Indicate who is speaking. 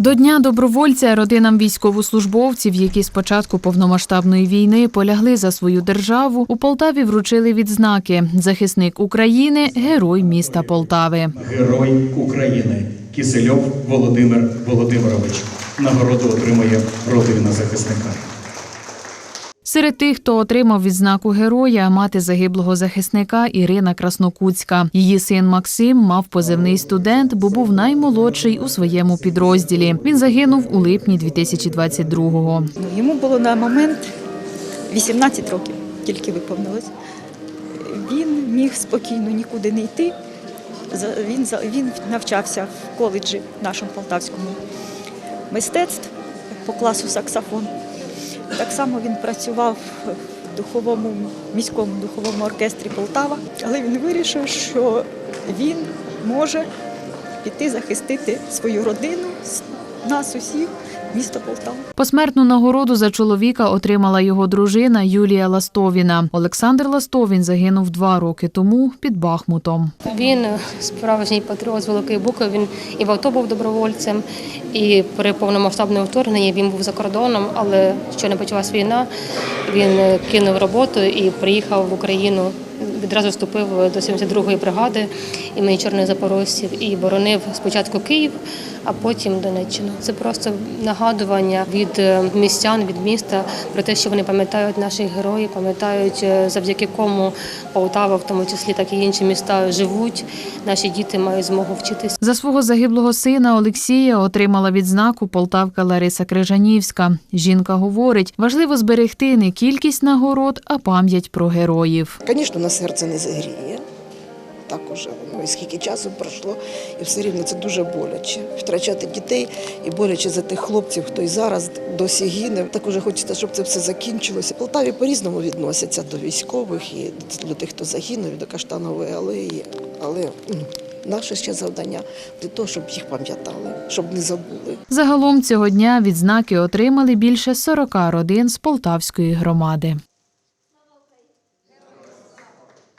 Speaker 1: До Дня добровольця родинам військовослужбовців, які з початку повномасштабної війни полягли за свою державу, у Полтаві вручили відзнаки Захисник України, герой міста Полтави.
Speaker 2: Герой України Кисельов Володимир Володимирович. Нагороду отримує родина захисника.
Speaker 1: Серед тих, хто отримав відзнаку героя, мати загиблого захисника Ірина Краснокутська. Її син Максим мав позивний студент, бо був наймолодший у своєму підрозділі. Він загинув у липні 2022-го.
Speaker 3: Ну, Йому було на момент 18 років, тільки виповнилось. Він міг спокійно нікуди не йти. Він, він навчався в коледжі нашому полтавському мистецтв по класу саксофон. Так само він працював в духовому міському духовому оркестрі Полтава, але він вирішив, що він може піти захистити свою родину, нас усіх, місто Полтава.
Speaker 1: Посмертну нагороду за чоловіка отримала його дружина Юлія Ластовіна. Олександр Ластовін загинув два роки тому під Бахмутом.
Speaker 4: Він справжній патріот з великої букви. Він і в АТО був добровольцем, і при повномасштабному вторгненні він був за кордоном, але що не почалась війна, він кинув роботу і приїхав в Україну. Відразу вступив до 72-ї бригади імені Чорних Запорожців і боронив спочатку Київ, а потім Донеччину. Це просто нагадування від е, містян, від міста про те, що вони пам'ятають наших героїв, пам'ятають е, завдяки кому Полтава, в тому числі так і інші міста живуть. Наші діти мають змогу вчитися.
Speaker 1: За свого загиблого сина Олексія отримала відзнаку полтавка Лариса Крижанівська. Жінка говорить, важливо зберегти не кількість нагород, а пам'ять про героїв.
Speaker 5: Звісно, на серце не загріє. Так уже воно і скільки часу пройшло, і все рівно це дуже боляче. Втрачати дітей і боляче за тих хлопців, хто і зараз досі гине. Так уже хочеться, щоб це все закінчилося. В Полтаві по-різному відносяться до військових і до тих, хто загинув, до Каштанової алеї. Але ну, наше ще завдання для того, щоб їх пам'ятали, щоб не забули.
Speaker 1: Загалом цього дня відзнаки отримали більше 40 родин з полтавської громади.